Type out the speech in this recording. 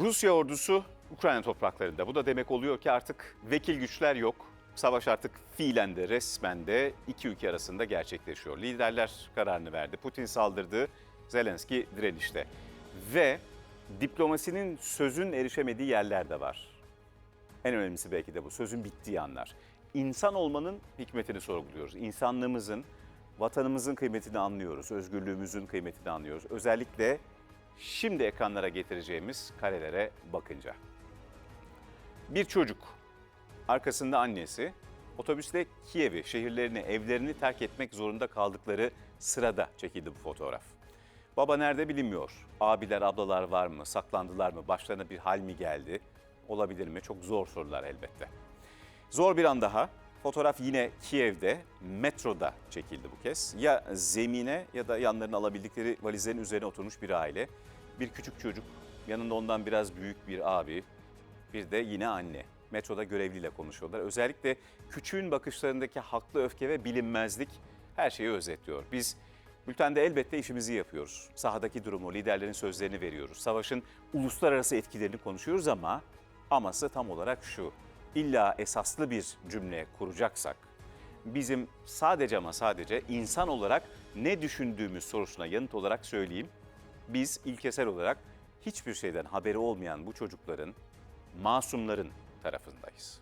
Rusya ordusu Ukrayna topraklarında. Bu da demek oluyor ki artık vekil güçler yok. Savaş artık fiilen de resmen de iki ülke arasında gerçekleşiyor. Liderler kararını verdi. Putin saldırdı, Zelenski direnişte. Ve diplomasinin sözün erişemediği yerler de var. En önemlisi belki de bu. Sözün bittiği anlar. İnsan olmanın hikmetini sorguluyoruz. İnsanlığımızın, vatanımızın kıymetini anlıyoruz. Özgürlüğümüzün kıymetini anlıyoruz. Özellikle şimdi ekranlara getireceğimiz karelere bakınca. Bir çocuk, arkasında annesi, otobüsle Kiev'i, şehirlerini, evlerini terk etmek zorunda kaldıkları sırada çekildi bu fotoğraf. Baba nerede bilinmiyor. Abiler, ablalar var mı? Saklandılar mı? Başlarına bir hal mi geldi? Olabilir mi? Çok zor sorular elbette. Zor bir an daha. Fotoğraf yine Kiev'de, metroda çekildi bu kez. Ya zemine ya da yanlarına alabildikleri valizlerin üzerine oturmuş bir aile. Bir küçük çocuk, yanında ondan biraz büyük bir abi, bir de yine anne. Metroda görevliyle konuşuyorlar. Özellikle küçüğün bakışlarındaki haklı öfke ve bilinmezlik her şeyi özetliyor. Biz bültende elbette işimizi yapıyoruz. Sahadaki durumu, liderlerin sözlerini veriyoruz. Savaşın uluslararası etkilerini konuşuyoruz ama aması tam olarak şu. İlla esaslı bir cümle kuracaksak bizim sadece ama sadece insan olarak ne düşündüğümüz sorusuna yanıt olarak söyleyeyim. Biz ilkesel olarak hiçbir şeyden haberi olmayan bu çocukların, masumların tarafındayız.